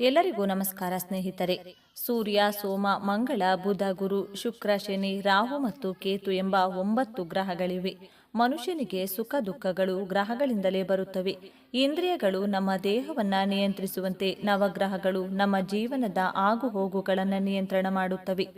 ಎಲ್ಲರಿಗೂ ನಮಸ್ಕಾರ ಸ್ನೇಹಿತರೆ. ಸೂರ್ಯ, ಸೋಮ, ಮಂಗಳ, ಬುಧ, ಗುರು, ಶುಕ್ರ, ಶನಿ, ರಾಹು ಮತ್ತು ಕೇತು ಎಂಬ ಒಂಬತ್ತು ಗ್ರಹಗಳಿವೆ. ಮನುಷ್ಯನಿಗೆ ಸುಖ ದುಃಖಗಳು ಗ್ರಹಗಳಿಂದಲೇ ಬರುತ್ತವೆ. ಇಂದ್ರಿಯಗಳು ನಮ್ಮ ದೇಹವನ್ನ ನಿಯಂತ್ರಿಸುವಂತೆ ನವಗ್ರಹಗಳು ನಮ್ಮ ಜೀವನದ ಆಗುಹೋಗುಗಳನ್ನು ನಿಯಂತ್ರಣ ಮಾಡುತ್ತವೆ.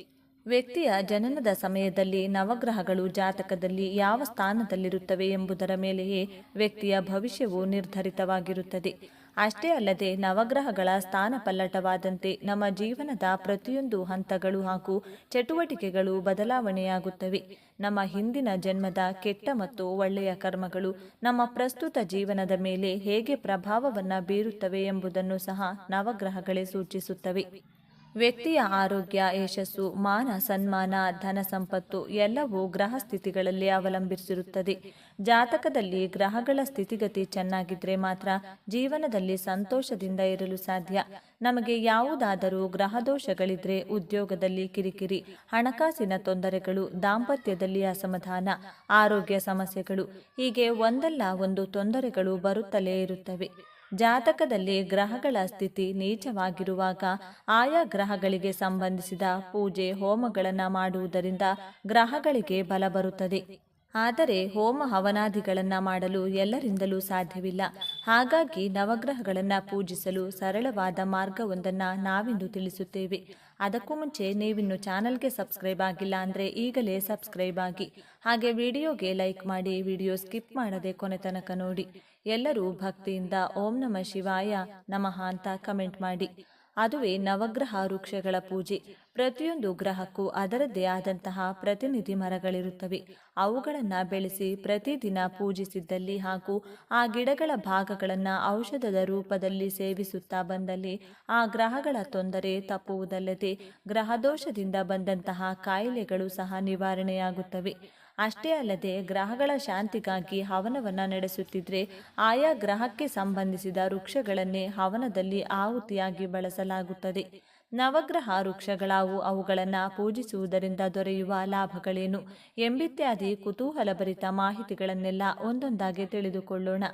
ವ್ಯಕ್ತಿಯ ಜನನದ ಸಮಯದಲ್ಲಿ ನವಗ್ರಹಗಳು ಜಾತಕದಲ್ಲಿ ಯಾವ ಸ್ಥಾನದಲ್ಲಿರುತ್ತವೆ ಎಂಬುದರ ಮೇಲೆಯೇ ವ್ಯಕ್ತಿಯ ಭವಿಷ್ಯವು ನಿರ್ಧರಿತವಾಗಿರುತ್ತದೆ. ಅಷ್ಟೇ ಅಲ್ಲದೆ ನವಗ್ರಹಗಳ ಸ್ಥಾನ ಪಲ್ಲಟವಾದಂತೆ ನಮ್ಮ ಜೀವನದ ಪ್ರತಿಯೊಂದು ಹಂತಗಳು ಹಾಗೂ ಚಟುವಟಿಕೆಗಳು ಬದಲಾವಣೆಯಾಗುತ್ತವೆ. ನಮ್ಮ ಹಿಂದಿನ ಜನ್ಮದ ಕೆಟ್ಟ ಮತ್ತು ಒಳ್ಳೆಯ ಕರ್ಮಗಳು ನಮ್ಮ ಪ್ರಸ್ತುತ ಜೀವನದ ಮೇಲೆ ಹೇಗೆ ಪ್ರಭಾವವನ್ನು ಬೀರುತ್ತವೆ ಎಂಬುದನ್ನು ಸಹ ನವಗ್ರಹಗಳೇ ಸೂಚಿಸುತ್ತವೆ. ವ್ಯಕ್ತಿಯ ಆರೋಗ್ಯ, ಯಶಸ್ಸು, ಮಾನ ಸನ್ಮಾನ, ಧನ ಸಂಪತ್ತು ಎಲ್ಲವೂ ಗ್ರಹ ಸ್ಥಿತಿಗಳಲ್ಲಿ ಅವಲಂಬಿಸಿರುತ್ತದೆ. ಜಾತಕದಲ್ಲಿ ಗ್ರಹಗಳ ಸ್ಥಿತಿಗತಿ ಚೆನ್ನಾಗಿದ್ರೆ ಮಾತ್ರ ಜೀವನದಲ್ಲಿ ಸಂತೋಷದಿಂದ ಇರಲು ಸಾಧ್ಯ. ನಮಗೆ ಯಾವುದಾದರೂ ಗ್ರಹದೋಷಗಳಿದ್ರೆ ಉದ್ಯೋಗದಲ್ಲಿ ಕಿರಿಕಿರಿ, ಹಣಕಾಸಿನ ತೊಂದರೆಗಳು, ದಾಂಪತ್ಯದಲ್ಲಿ ಅಸಮಾಧಾನ, ಆರೋಗ್ಯ ಸಮಸ್ಯೆಗಳು, ಹೀಗೆ ಒಂದಲ್ಲ ಒಂದು ತೊಂದರೆಗಳು ಬರುತ್ತಲೇ ಇರುತ್ತವೆ. ಜಾತಕದಲ್ಲಿ ಗ್ರಹಗಳ ಸ್ಥಿತಿ ನೀಚವಾಗಿರುವಾಗ ಆಯಾ ಗ್ರಹಗಳಿಗೆ ಸಂಬಂಧಿಸಿದ ಪೂಜೆ, ಹೋಮಗಳನ್ನು ಮಾಡುವುದರಿಂದ ಗ್ರಹಗಳಿಗೆ ಬಲ ಬರುತ್ತದೆ. ಆದರೆ ಹೋಮ ಹವನಾದಿಗಳನ್ನು ಮಾಡಲು ಎಲ್ಲರಿಂದಲೂ ಸಾಧ್ಯವಿಲ್ಲ. ಹಾಗಾಗಿ ನವಗ್ರಹಗಳನ್ನು ಪೂಜಿಸಲು ಸರಳವಾದ ಮಾರ್ಗವೊಂದನ್ನು ನಾವಿಂದು ತಿಳಿಸುತ್ತೇವೆ. ಅದಕ್ಕೂ ಮುಂಚೆ ನೀವಿನ್ನು ಚಾನಲ್ಗೆ ಸಬ್ಸ್ಕ್ರೈಬ್ ಆಗಿಲ್ಲ ಅಂದರೆ ಈಗಲೇ ಸಬ್ಸ್ಕ್ರೈಬ್ ಆಗಿ. ಹಾಗೆ ವಿಡಿಯೋಗೆ ಲೈಕ್ ಮಾಡಿ ವಿಡಿಯೋ ಸ್ಕಿಪ್ ಮಾಡದೆ ಕೊನೆ ತನಕ ನೋಡಿ. ಎಲ್ಲರೂ ಭಕ್ತಿಯಿಂದ ಓಂ ನಮ ಶಿವಾಯ ನಮಃ ಅಂತ ಕಮೆಂಟ್ ಮಾಡಿ. ಅದುವೇ ನವಗ್ರಹ ವೃಕ್ಷಗಳ ಪೂಜೆ. ಪ್ರತಿಯೊಂದು ಗ್ರಹಕ್ಕೂ ಅದರದ್ದೇ ಆದಂತಹ ಪ್ರತಿನಿಧಿ ಮರಗಳಿರುತ್ತವೆ. ಅವುಗಳನ್ನು ಬೆಳೆಸಿ ಪ್ರತಿದಿನ ಪೂಜಿಸಿದ್ದಲ್ಲಿ ಹಾಗೂ ಆ ಗಿಡಗಳ ಭಾಗಗಳನ್ನು ಔಷಧದ ರೂಪದಲ್ಲಿ ಸೇವಿಸುತ್ತಾ ಬಂದಲ್ಲಿ ಆ ಗ್ರಹಗಳ ತೊಂದರೆ ತಪ್ಪುವುದಲ್ಲದೆ ಗ್ರಹದೋಷದಿಂದ ಬಂದಂತಹ ಕಾಯಿಲೆಗಳು ಸಹ ನಿವಾರಣೆಯಾಗುತ್ತವೆ. ಅಷ್ಟೇ ಅಲ್ಲದೆ ಗ್ರಹಗಳ ಶಾಂತಿಗಾಗಿ ಹವನವನ್ನು ನಡೆಸುತ್ತಿದ್ರೆ ಆಯಾ ಗ್ರಹಕ್ಕೆ ಸಂಬಂಧಿಸಿದ ವೃಕ್ಷಗಳನ್ನೇ ಹವನದಲ್ಲಿ ಆಹುತಿಯಾಗಿ ಬಳಸಲಾಗುತ್ತದೆ. ನವಗ್ರಹ ವೃಕ್ಷಗಳಾವು ಅವುಗಳನ್ನು ಪೂಜಿಸುವುದರಿಂದ ದೊರೆಯುವ ಲಾಭಗಳೇನು ಎಂಬಿತ್ಯಾದಿ ಕುತೂಹಲಭರಿತ ಮಾಹಿತಿಗಳನ್ನೆಲ್ಲ ಒಂದೊಂದಾಗಿ ತಿಳಿದುಕೊಳ್ಳೋಣ.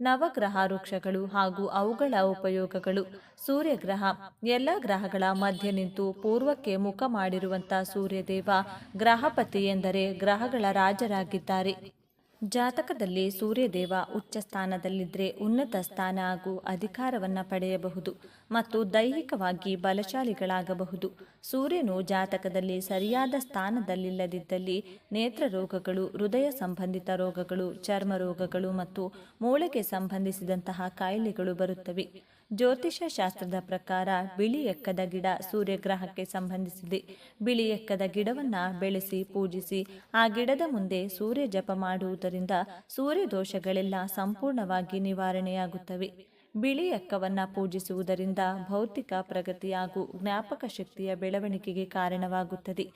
ನವಗ್ರಹ ವೃಕ್ಷಗಳು ಹಾಗೂ ಅವುಗಳ ಉಪಯೋಗಗಳು. ಸೂರ್ಯಗ್ರಹ ಎಲ್ಲ ಗ್ರಹಗಳ ಮಧ್ಯೆ ನಿಂತು ಪೂರ್ವಕ್ಕೆ ಮುಖ ಮಾಡಿರುವಂಥ ಸೂರ್ಯದೇವ ಗ್ರಹಪತಿ ಎಂದರೆ ಗ್ರಹಗಳ ರಾಜರಾಗಿದ್ದಾರೆ. ಜಾತಕದಲ್ಲಿ ಸೂರ್ಯದೇವ ಉಚ್ಚ ಸ್ಥಾನದಲ್ಲಿದ್ದರೆ ಉನ್ನತ ಸ್ಥಾನ ಹಾಗೂ ಅಧಿಕಾರವನ್ನು ಪಡೆಯಬಹುದು ಮತ್ತು ದೈಹಿಕವಾಗಿ ಬಲಶಾಲಿಗಳಾಗಬಹುದು. ಸೂರ್ಯನು ಜಾತಕದಲ್ಲಿ ಸರಿಯಾದ ಸ್ಥಾನದಲ್ಲಿಲ್ಲದಿದ್ದಲ್ಲಿ ನೇತ್ರ ರೋಗಗಳು, ಹೃದಯ ಸಂಬಂಧಿತ ರೋಗಗಳು, ಚರ್ಮ ರೋಗಗಳು ಮತ್ತು ಮೂಳೆಗೆ ಸಂಬಂಧಿಸಿದಂತಹ ಕಾಯಿಲೆಗಳು ಬರುತ್ತವೆ. ಜ್ಯೋತಿಷ ಶಾಸ್ತ್ರದ ಪ್ರಕಾರ ಬಿಳಿ ಎಕ್ಕದ ಗಿಡ ಸೂರ್ಯಗ್ರಹಕ್ಕೆ ಸಂಬಂಧಿಸಿದೆ. ಬಿಳಿ ಎಕ್ಕದ ಗಿಡವನ್ನು ಬೆಳೆಸಿ, ಪೂಜಿಸಿ, ಆ ಗಿಡದ ಮುಂದೆ ಸೂರ್ಯ ಜಪ ಮಾಡುವುದರಿಂದ ಸೂರ್ಯ ದೋಷಗಳೆಲ್ಲ ಸಂಪೂರ್ಣವಾಗಿ ನಿವಾರಣೆಯಾಗುತ್ತವೆ. ಬಿಳಿ ಎಕ್ಕವನ್ನು ಪೂಜಿಸುವುದರಿಂದ ಭೌತಿಕ ಪ್ರಗತಿ ಹಾಗೂ ಜ್ಞಾಪಕ ಶಕ್ತಿಯ ಬೆಳವಣಿಗೆಗೆ ಕಾರಣವಾಗುತ್ತದೆ.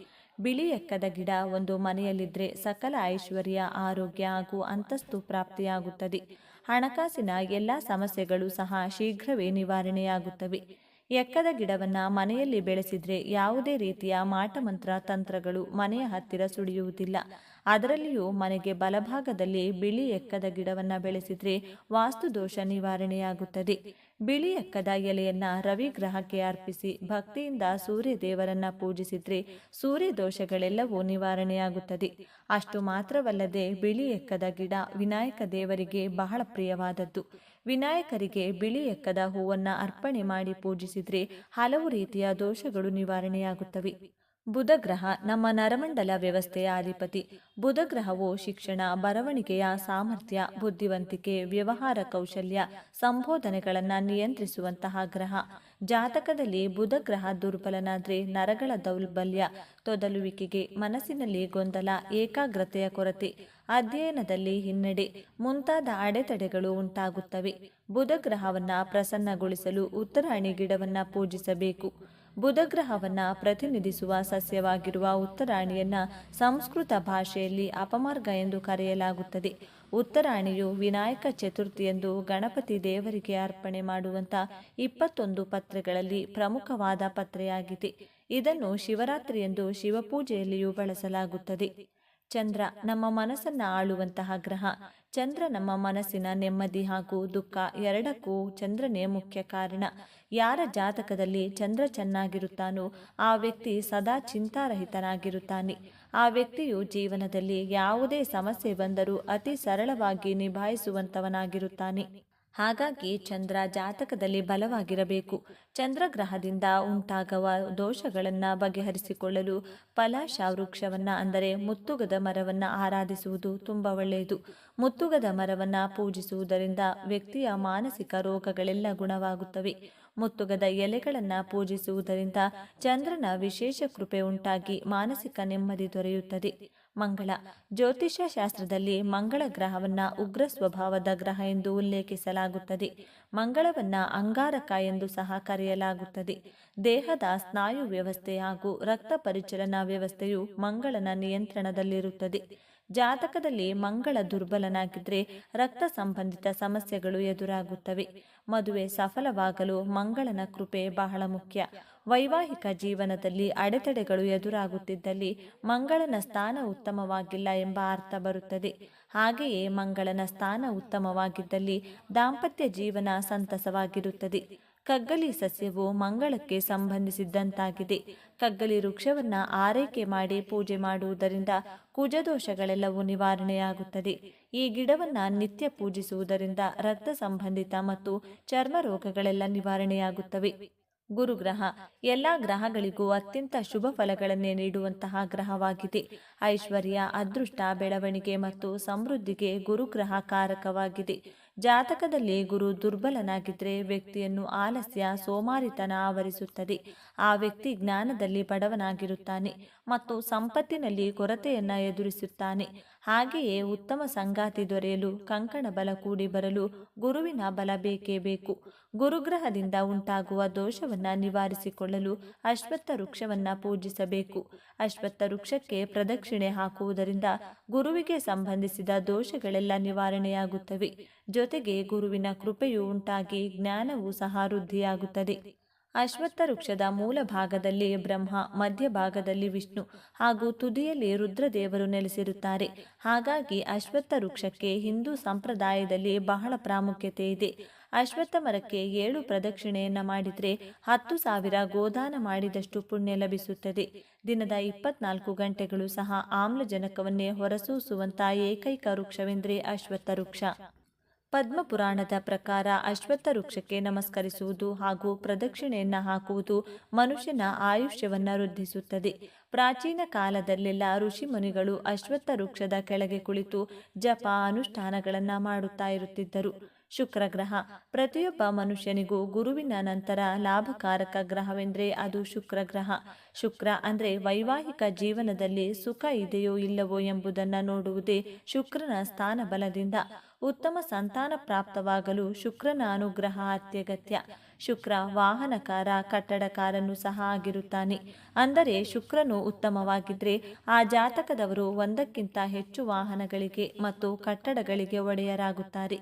ಬಿಳಿ ಎಕ್ಕದ ಗಿಡ ಒಂದು ಮನೆಯಲ್ಲಿದ್ದರೆ ಸಕಲ ಐಶ್ವರ್ಯ, ಆರೋಗ್ಯ ಹಾಗೂ ಅಂತಸ್ತು ಪ್ರಾಪ್ತಿಯಾಗುತ್ತದೆ. ಹಣಕಾಸಿನ ಎಲ್ಲ ಸಮಸ್ಯೆಗಳು ಸಹ ಶೀಘ್ರವೇ ನಿವಾರಣೆಯಾಗುತ್ತವೆ. ಎಕ್ಕದ ಗಿಡವನ್ನು ಮನೆಯಲ್ಲಿ ಬೆಳೆಸಿದ್ರೆ ಯಾವುದೇ ರೀತಿಯ ಮಾಟಮಂತ್ರ ತಂತ್ರಗಳು ಮನೆಯ ಹತ್ತಿರ ಸುಳಿಯುವುದಿಲ್ಲ. ಅದರಲ್ಲಿಯೂ ಮನೆಗೆ ಬಲಭಾಗದಲ್ಲಿ ಬಿಳಿ ಎಕ್ಕದ ಗಿಡವನ್ನು ಬೆಳೆಸಿದ್ರೆ ವಾಸ್ತುದೋಷ ನಿವಾರಣೆಯಾಗುತ್ತದೆ. ಬಿಳಿ ಎಕ್ಕದ ಎಲೆಯನ್ನ ರವಿ ಗ್ರಹಕ್ಕೆ ಅರ್ಪಿಸಿ ಭಕ್ತಿಯಿಂದ ಸೂರ್ಯ ದೇವರನ್ನ ಪೂಜಿಸಿದ್ರೆ ಸೂರ್ಯ ದೋಷಗಳೆಲ್ಲವೂ ನಿವಾರಣೆಯಾಗುತ್ತದೆ. ಅಷ್ಟು ಮಾತ್ರವಲ್ಲದೆ ಬಿಳಿ ಎಕ್ಕದ ಗಿಡ ವಿನಾಯಕ ದೇವರಿಗೆ ಬಹಳ ಪ್ರಿಯವಾದದ್ದು. ವಿನಾಯಕರಿಗೆ ಬಿಳಿ ಎಕ್ಕದ ಹೂವನ್ನ ಅರ್ಪಣೆ ಮಾಡಿ ಪೂಜಿಸಿದ್ರೆ ಹಲವು ರೀತಿಯ ದೋಷಗಳು ನಿವಾರಣೆಯಾಗುತ್ತವೆ. ಬುಧ ಗ್ರಹ ನಮ್ಮ ನರಮಂಡಲ ವ್ಯವಸ್ಥೆಯ ಅಧಿಪತಿ. ಬುಧಗ್ರಹವು ಶಿಕ್ಷಣ, ಬರವಣಿಗೆಯ ಸಾಮರ್ಥ್ಯ, ಬುದ್ಧಿವಂತಿಕೆ, ವ್ಯವಹಾರ ಕೌಶಲ್ಯ, ಸಂಬೋಧನೆಗಳನ್ನು ನಿಯಂತ್ರಿಸುವಂತಹ ಗ್ರಹ. ಜಾತಕದಲ್ಲಿ ಬುಧಗ್ರಹ ದುರ್ಬಲನಾದ್ರೆ ನರಗಳ ದೌರ್ಬಲ್ಯ, ತೊದಲುವಿಕೆಗೆ ಮನಸ್ಸಿನಲ್ಲಿ ಗೊಂದಲ, ಏಕಾಗ್ರತೆಯ ಕೊರತೆ, ಅಧ್ಯಯನದಲ್ಲಿ ಹಿನ್ನಡೆ, ಮುಂತಾದ ಅಡೆತಡೆಗಳು ಉಂಟಾಗುತ್ತವೆ. ಬುಧಗ್ರಹವನ್ನು ಪ್ರಸನ್ನಗೊಳಿಸಲು ಉತ್ತರಾಣಿ ಗಿಡವನ್ನು ಪೂಜಿಸಬೇಕು. ಬುಧಗ್ರಹವನ್ನು ಪ್ರತಿನಿಧಿಸುವ ಸಸ್ಯವಾಗಿರುವ ಉತ್ತರಾಣಿಯನ್ನ ಸಂಸ್ಕೃತ ಭಾಷೆಯಲ್ಲಿ ಅಪಮಾರ್ಗ ಎಂದು ಕರೆಯಲಾಗುತ್ತದೆ. ಉತ್ತರಾಣಿಯು ವಿನಾಯಕ ಚತುರ್ಥಿಯಂದು ಗಣಪತಿ ದೇವರಿಗೆ ಅರ್ಪಣೆ ಮಾಡುವಂಥ ಇಪ್ಪತ್ತೊಂದು ಪತ್ರೆಗಳಲ್ಲಿ ಪ್ರಮುಖವಾದ ಪತ್ರೆಯಾಗಿದೆ. ಇದನ್ನು ಶಿವರಾತ್ರಿ ಎಂದು ಶಿವಪೂಜೆಯಲ್ಲಿಯೂ ಬಳಸಲಾಗುತ್ತದೆ. ಚಂದ್ರ ನಮ್ಮ ಮನಸ್ಸನ್ನ ಆಳುವಂತಹ ಗ್ರಹ. ಚಂದ್ರ ನಮ್ಮ ಮನಸ್ಸಿನ ನೆಮ್ಮದಿ ಹಾಗೂ ದುಃಖ ಎರಡಕ್ಕೂ ಚಂದ್ರನೇ ಮುಖ್ಯ ಕಾರಣ. ಯಾರ ಜಾತಕದಲ್ಲಿ ಚಂದ್ರ ಚೆನ್ನಾಗಿರುತ್ತಾನೋ ಆ ವ್ಯಕ್ತಿ ಸದಾ ಚಿಂತಾರಹಿತನಾಗಿರುತ್ತಾನೆ. ಆ ವ್ಯಕ್ತಿಯು ಜೀವನದಲ್ಲಿ ಯಾವುದೇ ಸಮಸ್ಯೆ ಬಂದರೂ ಅತಿ ಸರಳವಾಗಿ ನಿಭಾಯಿಸುವಂತವನಾಗಿರುತ್ತಾನೆ. ಹಾಗಾಗಿ ಚಂದ್ರ ಜಾತಕದಲ್ಲಿ ಬಲವಾಗಿರಬೇಕು. ಚಂದ್ರಗ್ರಹದಿಂದ ಉಂಟಾಗುವ ದೋಷಗಳನ್ನು ಬಗೆಹರಿಸಿಕೊಳ್ಳಲು ಪಲಾಶ ವೃಕ್ಷವನ್ನು ಅಂದರೆ ಮುತ್ತುಗದ ಮರವನ್ನು ಆರಾಧಿಸುವುದು ತುಂಬ ಒಳ್ಳೆಯದು. ಮುತ್ತುಗದ ಮರವನ್ನು ಪೂಜಿಸುವುದರಿಂದ ವ್ಯಕ್ತಿಯ ಮಾನಸಿಕ ರೋಗಗಳೆಲ್ಲ ಗುಣವಾಗುತ್ತವೆ. ಮುತ್ತುಗದ ಎಲೆಗಳನ್ನು ಪೂಜಿಸುವುದರಿಂದ ಚಂದ್ರನ ವಿಶೇಷ ಕೃಪೆ ಉಂಟಾಗಿ ಮಾನಸಿಕ ನೆಮ್ಮದಿ ದೊರೆಯುತ್ತದೆ. ಮಂಗಳ. ಜ್ಯೋತಿಷ್ಯ ಶಾಸ್ತ್ರದಲ್ಲಿ ಮಂಗಳ ಗ್ರಹವನ್ನ ಉಗ್ರ ಸ್ವಭಾವದ ಗ್ರಹ ಎಂದು ಉಲ್ಲೇಖಿಸಲಾಗುತ್ತದೆ. ಮಂಗಳವನ್ನ ಅಂಗಾರಕ ಎಂದು ಸಹ ಕರೆಯಲಾಗುತ್ತದೆ. ದೇಹದ ಸ್ನಾಯು ವ್ಯವಸ್ಥೆ ಹಾಗೂ ರಕ್ತ ಪರಿಚಲನಾ ವ್ಯವಸ್ಥೆಯು ಮಂಗಳನ ನಿಯಂತ್ರಣದಲ್ಲಿರುತ್ತದೆ. ಜಾತಕದಲ್ಲಿ ಮಂಗಳ ದುರ್ಬಲನಾಗಿದ್ರೆ ರಕ್ತ ಸಂಬಂಧಿತ ಸಮಸ್ಯೆಗಳು ಎದುರಾಗುತ್ತವೆ. ಮದುವೆ ಸಫಲವಾಗಲು ಮಂಗಳನ ಕೃಪೆ ಬಹಳ ಮುಖ್ಯ. ವೈವಾಹಿಕ ಜೀವನದಲ್ಲಿ ಅಡೆತಡೆಗಳು ಎದುರಾಗುತ್ತಿದ್ದಲ್ಲಿ ಮಂಗಳನ ಸ್ಥಾನ ಉತ್ತಮವಾಗಿಲ್ಲ ಎಂಬ ಅರ್ಥ ಬರುತ್ತದೆ. ಹಾಗೆಯೇ ಮಂಗಳನ ಸ್ಥಾನ ಉತ್ತಮವಾಗಿದ್ದಲ್ಲಿ ದಾಂಪತ್ಯ ಜೀವನ ಸಂತಸವಾಗಿರುತ್ತದೆ. ಕಗ್ಗಲಿ ಸಸ್ಯವು ಮಂಗಳಕ್ಕೆ ಸಂಬಂಧಿಸಿದ್ದಂತಾಗಿದೆ ಕಗ್ಗಲಿ ವೃಕ್ಷವನ್ನ ಆರೈಕೆ ಮಾಡಿ ಪೂಜೆ ಮಾಡುವುದರಿಂದ ಕುಜದೋಷಗಳೆಲ್ಲವೂ ನಿವಾರಣೆಯಾಗುತ್ತದೆ. ಈ ಗಿಡವನ್ನ ನಿತ್ಯ ಪೂಜಿಸುವುದರಿಂದ ರಕ್ತ ಸಂಬಂಧಿತ ಮತ್ತು ಚರ್ಮ ರೋಗಗಳೆಲ್ಲ ನಿವಾರಣೆಯಾಗುತ್ತವೆ. ಗುರುಗ್ರಹ, ಎಲ್ಲ ಗ್ರಹಗಳಿಗೂ ಅತ್ಯಂತ ಶುಭ ಫಲಗಳನ್ನೇ ನೀಡುವಂತಹ ಗ್ರಹವಾಗಿದೆ. ಐಶ್ವರ್ಯ, ಅದೃಷ್ಟ, ಬೆಳವಣಿಗೆ ಮತ್ತು ಸಮೃದ್ಧಿಗೆ ಗುರುಗ್ರಹ ಕಾರಕವಾಗಿದೆ. ಜಾತಕದಲ್ಲಿ ಗುರು ದುರ್ಬಲನಾಗಿದ್ದರೆ ವ್ಯಕ್ತಿಯನ್ನು ಆಲಸ್ಯ, ಸೋಮಾರಿತನ ಆವರಿಸುತ್ತದೆ. ಆ ವ್ಯಕ್ತಿ ಜ್ಞಾನದಲ್ಲಿ ಬಡವನಾಗಿರುತ್ತಾನೆ ಮತ್ತು ಸಂಪತ್ತಿನಲ್ಲಿ ಕೊರತೆಯನ್ನು ಎದುರಿಸುತ್ತಾನೆ. ಹಾಗೆಯೇ ಉತ್ತಮ ಸಂಗಾತಿ ದೊರೆಯಲು ಕಂಕಣ ಬಲ ಕೂಡಿ ಬರಲು ಗುರುವಿನ ಬಲ ಬೇಕೇ ಬೇಕು. ಗುರುಗ್ರಹದಿಂದ ಉಂಟಾಗುವ ದೋಷವನ್ನು ನಿವಾರಿಸಿಕೊಳ್ಳಲು ಅಶ್ವತ್ಥ ವೃಕ್ಷವನ್ನು ಪೂಜಿಸಬೇಕು. ಅಶ್ವತ್ಥ ವೃಕ್ಷಕ್ಕೆ ಪ್ರದಕ್ಷಿಣೆ ಹಾಕುವುದರಿಂದ ಗುರುವಿಗೆ ಸಂಬಂಧಿಸಿದ ದೋಷಗಳೆಲ್ಲ ನಿವಾರಣೆಯಾಗುತ್ತವೆ. ಜೊತೆಗೆ ಗುರುವಿನ ಕೃಪೆಯು ಉಂಟಾಗಿ ಜ್ಞಾನವು ಸಹ ಅಶ್ವತ್ಥ ವೃಕ್ಷದ ಮೂಲ ಭಾಗದಲ್ಲಿ ಬ್ರಹ್ಮ ಮಧ್ಯಭಾಗದಲ್ಲಿ ವಿಷ್ಣು ಹಾಗೂ ತುದಿಯಲ್ಲಿ ರುದ್ರದೇವರು ನೆಲೆಸಿರುತ್ತಾರೆ. ಹಾಗಾಗಿ ಅಶ್ವತ್ಥ ವೃಕ್ಷಕ್ಕೆ ಹಿಂದೂ ಸಂಪ್ರದಾಯದಲ್ಲಿ ಬಹಳ ಪ್ರಾಮುಖ್ಯತೆ ಇದೆ. ಅಶ್ವತ್ಥ ಮರಕ್ಕೆ ಏಳು ಪ್ರದಕ್ಷಿಣೆಯನ್ನ ಮಾಡಿದರೆ ಹತ್ತು ಸಾವಿರ ಗೋದಾನ ಮಾಡಿದಷ್ಟು ಪುಣ್ಯ ಲಭಿಸುತ್ತದೆ. ದಿನದ ಇಪ್ಪತ್ನಾಲ್ಕು ಗಂಟೆಗಳು ಸಹ ಆಮ್ಲಜನಕವನ್ನೇ ಹೊರಸೂಸುವಂತ ಏಕೈಕ ವೃಕ್ಷವೆಂದರೆ ಅಶ್ವತ್ಥ ವೃಕ್ಷ. ಪದ್ಮಪುರಾಣದ ಪ್ರಕಾರ ಅಶ್ವತ್ಥ ವೃಕ್ಷಕ್ಕೆ ನಮಸ್ಕರಿಸುವುದು ಹಾಗೂ ಪ್ರದಕ್ಷಿಣೆಯನ್ನು ಹಾಕುವುದು ಮನುಷ್ಯನ ಆಯುಷ್ಯವನ್ನು ವೃದ್ಧಿಸುತ್ತದೆ. ಪ್ರಾಚೀನ ಕಾಲದಲ್ಲೆಲ್ಲ ಋಷಿ ಮುನಿಗಳು ಅಶ್ವತ್ಥ ವೃಕ್ಷದ ಕೆಳಗೆ ಕುಳಿತು ಜಪ ಅನುಷ್ಠಾನಗಳನ್ನು ಮಾಡುತ್ತಾ ಇರುತ್ತಿದ್ದರು. ಶುಕ್ರ ಗ್ರಹ, ಪ್ರತಿಯೊಬ್ಬ ಮನುಷ್ಯನಿಗೂ ಗುರುವಿನ ನಂತರ ಲಾಭಕಾರಕ ಗ್ರಹವೆಂದರೆ ಅದು ಶುಕ್ರ ಗ್ರಹ. ಶುಕ್ರ ಅಂದರೆ ವೈವಾಹಿಕ ಜೀವನದಲ್ಲಿ ಸುಖ ಇದೆಯೋ ಇಲ್ಲವೋ ಎಂಬುದನ್ನು ನೋಡುವುದೇ ಶುಕ್ರನ ಸ್ಥಾನ ಬಲದಿಂದ ಉತ್ತಮ ಸಂತಾನ ಪ್ರಾಪ್ತವಾಗಲು ಶುಕ್ರನ ಅನುಗ್ರಹ ಅತ್ಯಗತ್ಯ. ಶುಕ್ರ ವಾಹನಕಾರ, ಕಟ್ಟಡಕಾರನು ಸಹ ಆಗಿರುತ್ತಾನೆ. ಅಂದರೆ ಶುಕ್ರನು ಉತ್ತಮವಾಗಿದ್ದರೆ ಆ ಜಾತಕದವರು ಒಂದಕ್ಕಿಂತ ಹೆಚ್ಚು ವಾಹನಗಳಿಗೆ ಮತ್ತು ಕಟ್ಟಡಗಳಿಗೆ ಒಡೆಯರಾಗುತ್ತಾರೆ.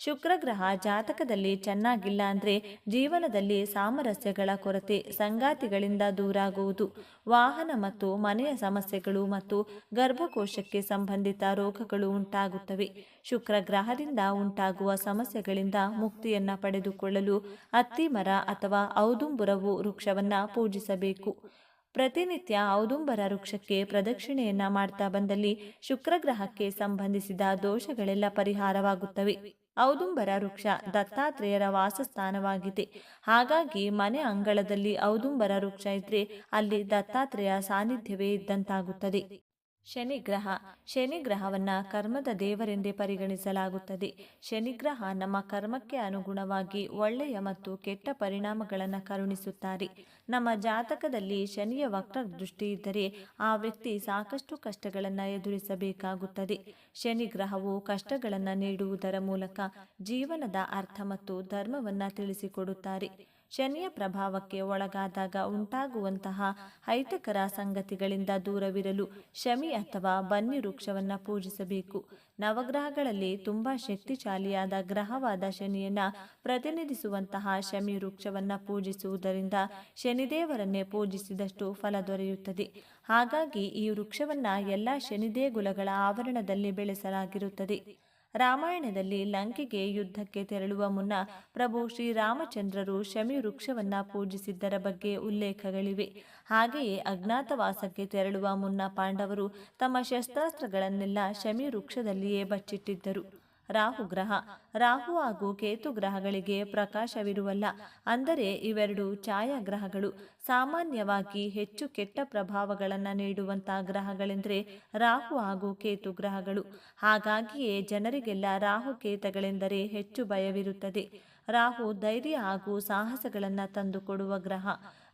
ಶುಕ್ರಗ್ರಹ ಜಾತಕದಲ್ಲಿ ಚೆನ್ನಾಗಿಲ್ಲ ಅಂದರೆ ಜೀವನದಲ್ಲಿ ಸಾಮರಸ್ಯಗಳ ಕೊರತೆ ಸಂಗಾತಿಗಳಿಂದ ದೂರಾಗುವುದು. ವಾಹನ ಮತ್ತು ಮನೆಯ ಸಮಸ್ಯೆಗಳು ಮತ್ತು ಗರ್ಭಕೋಶಕ್ಕೆ ಸಂಬಂಧಿತ ರೋಗಗಳು ಉಂಟಾಗುತ್ತವೆ. ಶುಕ್ರಗ್ರಹದಿಂದ ಉಂಟಾಗುವ ಸಮಸ್ಯೆಗಳಿಂದ ಮುಕ್ತಿಯನ್ನ ಪಡೆದುಕೊಳ್ಳಲು ಅತ್ತಿ ಮರ ಅಥವಾ ಔದುಂಬುರವು ವೃಕ್ಷವನ್ನ ಪೂಜಿಸಬೇಕು. ಪ್ರತಿನಿತ್ಯ ಔದುಂಬರ ವೃಕ್ಷಕ್ಕೆ ಪ್ರದಕ್ಷಿಣೆಯನ್ನ ಮಾಡ್ತಾ ಬಂದಲ್ಲಿ ಶುಕ್ರಗ್ರಹಕ್ಕೆ ಸಂಬಂಧಿಸಿದ ದೋಷಗಳೆಲ್ಲ ಪರಿಹಾರವಾಗುತ್ತವೆ. ಔದುಂಬರ ವೃಕ್ಷ ದತ್ತಾತ್ರೇಯರ ವಾಸಸ್ಥಾನವಾಗಿದೆ. ಹಾಗಾಗಿ ಮನೆ ಅಂಗಳದಲ್ಲಿ ಔದುಂಬರ ವೃಕ್ಷ ಇದ್ರೆ ಅಲ್ಲಿ ದತ್ತಾತ್ರೇಯ ಸಾನ್ನಿಧ್ಯವೇ ಇದ್ದಂತಾಗುತ್ತದೆ. ಶನಿಗ್ರಹ. ಶನಿಗ್ರಹವನ್ನ ಕರ್ಮದ ದೇವರೆಂದೇ ಪರಿಗಣಿಸಲಾಗುತ್ತದೆ. ಶನಿಗ್ರಹ ನಮ್ಮ ಕರ್ಮಕ್ಕೆ ಅನುಗುಣವಾಗಿ ಒಳ್ಳೆಯ ಮತ್ತು ಕೆಟ್ಟ ಪರಿಣಾಮಗಳನ್ನು ಕರುಣಿಸುತ್ತಾರೆ. ನಮ್ಮ ಜಾತಕದಲ್ಲಿ ಶನಿಯ ವಕ್ರ ದೃಷ್ಟಿ ಇದ್ದರೆ ಆ ವ್ಯಕ್ತಿ ಸಾಕಷ್ಟು ಕಷ್ಟಗಳನ್ನು ಎದುರಿಸಬೇಕಾಗುತ್ತದೆ. ಶನಿಗ್ರಹವು ಕಷ್ಟಗಳನ್ನು ನೀಡುವುದರ ಮೂಲಕ ಜೀವನದ ಅರ್ಥ ಮತ್ತು ಧರ್ಮವನ್ನು ತಿಳಿಸಿಕೊಡುತ್ತಾರೆ. ಶನಿಯ ಪ್ರಭಾವಕ್ಕೆ ಒಳಗಾದಾಗ ಉಂಟಾಗುವಂತಹ ಹೈತಕರ ಸಂಗತಿಗಳಿಂದ ದೂರವಿರಲು ಶಮಿ ಅಥವಾ ಬನ್ನಿ ವೃಕ್ಷವನ್ನು ಪೂಜಿಸಬೇಕು. ನವಗ್ರಹಗಳಲ್ಲಿ ತುಂಬಾ ಶಕ್ತಿಶಾಲಿಯಾದ ಗ್ರಹವಾದ ಶನಿಯನ್ನ ಪ್ರತಿನಿಧಿಸುವಂತಹ ಶಮಿ ವೃಕ್ಷವನ್ನು ಪೂಜಿಸುವುದರಿಂದ ಶನಿದೇವರನ್ನೇ ಪೂಜಿಸಿದಷ್ಟು ಫಲ ದೊರೆಯುತ್ತದೆ. ಹಾಗಾಗಿ ಈ ವೃಕ್ಷವನ್ನು ಎಲ್ಲ ಶನಿದೇಗುಲಗಳ ಆವರಣದಲ್ಲಿ ಬೆಳೆಸಲಾಗಿರುತ್ತದೆ. ರಾಮಾಯಣದಲ್ಲಿ ಲಂಕೆಗೆ ಯುದ್ಧಕ್ಕೆ ತೆರಳುವ ಮುನ್ನ ಪ್ರಭು ಶ್ರೀರಾಮಚಂದ್ರರು ಶಮಿ ವೃಕ್ಷವನ್ನ ಪೂಜಿಸಿದ್ದರ ಬಗ್ಗೆ ಉಲ್ಲೇಖಗಳಿವೆ. ಹಾಗೆಯೇ ಅಜ್ಞಾತವಾಸಕ್ಕೆ ತೆರಳುವ ಮುನ್ನ ಪಾಂಡವರು ತಮ್ಮ ಶಸ್ತ್ರಾಸ್ತ್ರಗಳನ್ನೆಲ್ಲ ಶಮಿ ವೃಕ್ಷದಲ್ಲಿಯೇ ಬಚ್ಚಿಟ್ಟಿದ್ದರು. ರಾಹು ಗ್ರಹ. ರಾಹು ಹಾಗೂ ಕೇತು ಗ್ರಹಗಳಿಗೆ ಪ್ರಕಾಶವಿರುವಲ್ಲ. ಅಂದರೆ ಇವೆರಡು ಛಾಯಾಗ್ರಹಗಳು. ಸಾಮಾನ್ಯವಾಗಿ ಹೆಚ್ಚು ಕೆಟ್ಟ ಪ್ರಭಾವಗಳನ್ನು ನೀಡುವಂತಹ ಗ್ರಹಗಳೆಂದರೆ ರಾಹು ಹಾಗೂ ಕೇತು ಗ್ರಹಗಳು. ಹಾಗಾಗಿಯೇ ಜನರಿಗೆಲ್ಲ ರಾಹು ಕೇತಗಳೆಂದರೆ ಹೆಚ್ಚು ಭಯವಿರುತ್ತದೆ. ರಾಹು ಧೈರ್ಯ ಹಾಗೂ ಸಾಹಸಗಳನ್ನು ತಂದುಕೊಡುವ ಗ್ರಹ.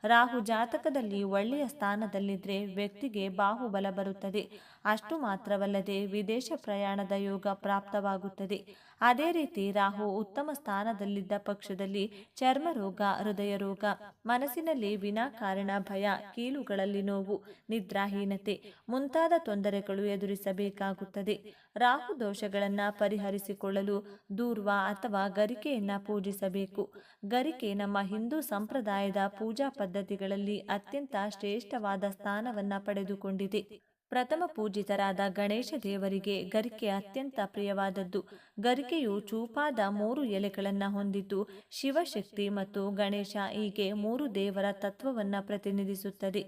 ರಾಹು ಜಾತಕದಲ್ಲಿ ಒಳ್ಳೆಯ ಸ್ಥಾನದಲ್ಲಿದ್ದರೆ ವ್ಯಕ್ತಿಗೆ ಬಾಹುಬಲ ಬರುತ್ತದೆ. ಅಷ್ಟು ಮಾತ್ರವಲ್ಲದೆ ವಿದೇಶ ಪ್ರಯಾಣದ ಯೋಗ ಪ್ರಾಪ್ತವಾಗುತ್ತದೆ. ಅದೇ ರೀತಿ ರಾಹು ಉತ್ತಮ ಸ್ಥಾನದಲ್ಲಿದ್ದ ಪಕ್ಷದಲ್ಲಿ ಚರ್ಮ ರೋಗ ಹೃದಯ ರೋಗ ಮನಸ್ಸಿನಲ್ಲಿ ವಿನಾಕಾರಣ ಭಯ, ಕೀಲುಗಳಲ್ಲಿ ನೋವು, ನಿದ್ರಾಹೀನತೆ ಮುಂತಾದ ತೊಂದರೆಗಳು ಎದುರಿಸಬೇಕಾಗುತ್ತದೆ. ರಾಹು ದೋಷಗಳನ್ನು ಪರಿಹರಿಸಿಕೊಳ್ಳಲು ದೂರ್ವ ಅಥವಾ ಗರಿಕೆಯನ್ನು ಪೂಜಿಸಬೇಕು. ಗರಿಕೆ ನಮ್ಮ ಹಿಂದೂ ಸಂಪ್ರದಾಯದ ಪೂಜಾ ಪದ್ಧತಿಗಳಲ್ಲಿ ಅತ್ಯಂತ ಶ್ರೇಷ್ಠವಾದ ಸ್ಥಾನವನ್ನು ಪಡೆದುಕೊಂಡಿದೆ. ಪ್ರಥಮ ಪೂಜಿತರಾದ ಗಣೇಶ ದೇವರಿಗೆ ಗರಿಕೆ ಅತ್ಯಂತ ಪ್ರಿಯವಾದದ್ದು. ಗರಿಕೆಯು ಚೂಪಾದ ಮೂರು ಎಲೆಗಳನ್ನು ಹೊಂದಿದ್ದು, ಶಿವಶಕ್ತಿ ಮತ್ತು ಗಣೇಶ ಹೀಗೆ ಮೂರು ದೇವರ ತತ್ವವನ್ನು ಪ್ರತಿನಿಧಿಸುತ್ತದೆ.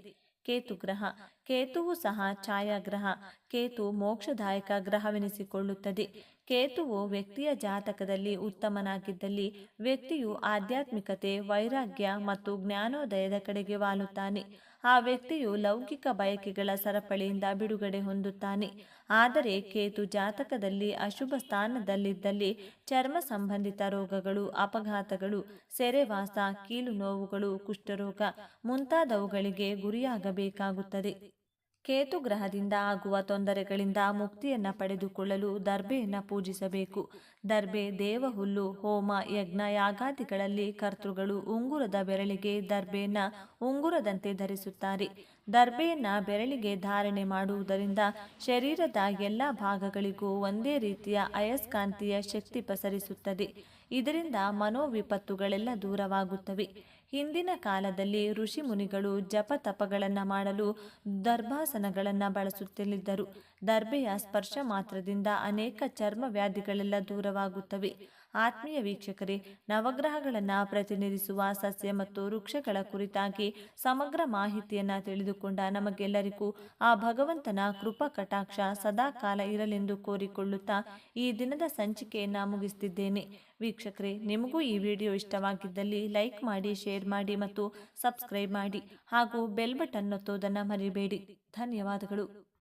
ಕೇತು ಗ್ರಹ. ಕೇತುವು ಸಹ ಛಾಯಾಗ್ರಹ. ಕೇತು ಮೋಕ್ಷದಾಯಕ ಗ್ರಹವೆನಿಸಿಕೊಳ್ಳುತ್ತದೆ. ಕೇತುವು ವ್ಯಕ್ತಿಯ ಜಾತಕದಲ್ಲಿ ಉತ್ತಮನಾಗಿದ್ದಲ್ಲಿ, ವ್ಯಕ್ತಿಯು ಆಧ್ಯಾತ್ಮಿಕತೆ, ವೈರಾಗ್ಯ ಮತ್ತು ಜ್ಞಾನೋದಯದ ಕಡೆಗೆ ವಾಲುತ್ತಾನೆ. ಆ ವ್ಯಕ್ತಿಯು ಲೌಕಿಕ ಬಯಕೆಗಳ ಸರಪಳಿಯಿಂದ ಬಿಡುಗಡೆ ಹೊಂದುತ್ತಾನೆ. ಆದರೆ ಕೇತು ಜಾತಕದಲ್ಲಿ ಅಶುಭ ಸ್ಥಾನದಲ್ಲಿದ್ದಲ್ಲಿ ಚರ್ಮ ಸಂಬಂಧಿತ ರೋಗಗಳು, ಅಪಘಾತಗಳು ಸೆರೆವಾಸ ಕೀಲು ನೋವುಗಳು, ಕುಷ್ಠರೋಗ ಮುಂತಾದವುಗಳಿಗೆ ಗುರಿಯಾಗಬೇಕಾಗುತ್ತದೆ. ಕೇತು ಗ್ರಹದಿಂದ ಆಗುವ ತೊಂದರೆಗಳಿಂದ ಮುಕ್ತಿಯನ್ನ ಪಡೆದುಕೊಳ್ಳಲು ದರ್ಬೆಯನ್ನು ಪೂಜಿಸಬೇಕು. ದರ್ಬೆ ದೇವಹುಲ್ಲು, ಹೋಮ, ಯಜ್ಞ, ಯಾಗಾದಿಗಳಲ್ಲಿ ಕರ್ತೃಗಳು ಉಂಗುರದ ಬೆರಳಿಗೆ ದರ್ಬೆಯನ್ನು ಉಂಗುರದಂತೆ ಧರಿಸುತ್ತಾರೆ. ದರ್ಬೆಯನ್ನು ಬೆರಳಿಗೆ ಧಾರಣೆ ಮಾಡುವುದರಿಂದ ಶರೀರದ ಎಲ್ಲ ಭಾಗಗಳಿಗೂ ಒಂದೇ ರೀತಿಯ ಅಯಸ್ಕಾಂತೀಯ ಶಕ್ತಿ ಪಸರಿಸುತ್ತದೆ. ಇದರಿಂದ ಮನೋವಿಪತ್ತುಗಳೆಲ್ಲ ದೂರವಾಗುತ್ತವೆ. ಹಿಂದಿನ ಕಾಲದಲ್ಲಿ ಋಷಿ ಮುನಿಗಳು ಜಪ ತಪಗಳನ್ನು ಮಾಡಲು ದರ್ಭಾಸನಗಳನ್ನು ಬಳಸುತ್ತಲಿದ್ದರು ದರ್ಬೆಯ ಸ್ಪರ್ಶ ಮಾತ್ರದಿಂದ ಅನೇಕ ಚರ್ಮ ವ್ಯಾಧಿಗಳೆಲ್ಲ ದೂರವಾಗುತ್ತವೆ. ಆತ್ಮೀಯ ವೀಕ್ಷಕರೇ, ನವಗ್ರಹಗಳನ್ನು ಪ್ರತಿನಿಧಿಸುವ ಸಸ್ಯ ಮತ್ತು ವೃಕ್ಷಗಳ ಕುರಿತಾಗಿ ಸಮಗ್ರ ಮಾಹಿತಿಯನ್ನು ತಿಳಿದುಕೊಂಡ ನಮಗೆಲ್ಲರಿಗೂ ಆ ಭಗವಂತನ ಕೃಪಾ ಕಟಾಕ್ಷ ಸದಾ ಕಾಲ ಇರಲೆಂದು ಕೋರಿಕೊಳ್ಳುತ್ತಾ ಈ ದಿನದ ಸಂಚಿಕೆಯನ್ನು ಮುಗಿಸ್ತಿದ್ದೇನೆ. ವೀಕ್ಷಕರೇ, ನಿಮಗೂ ಈ ವಿಡಿಯೋ ಇಷ್ಟವಾಗಿದ್ದಲ್ಲಿ ಲೈಕ್ ಮಾಡಿ, ಶೇರ್ ಮಾಡಿ ಮತ್ತು ಸಬ್ಸ್ಕ್ರೈಬ್ ಮಾಡಿ ಹಾಗೂ ಬೆಲ್ ಬಟನ್ ಒತ್ತೋದನ್ನು ಮರಿಬೇಡಿ. ಧನ್ಯವಾದಗಳು.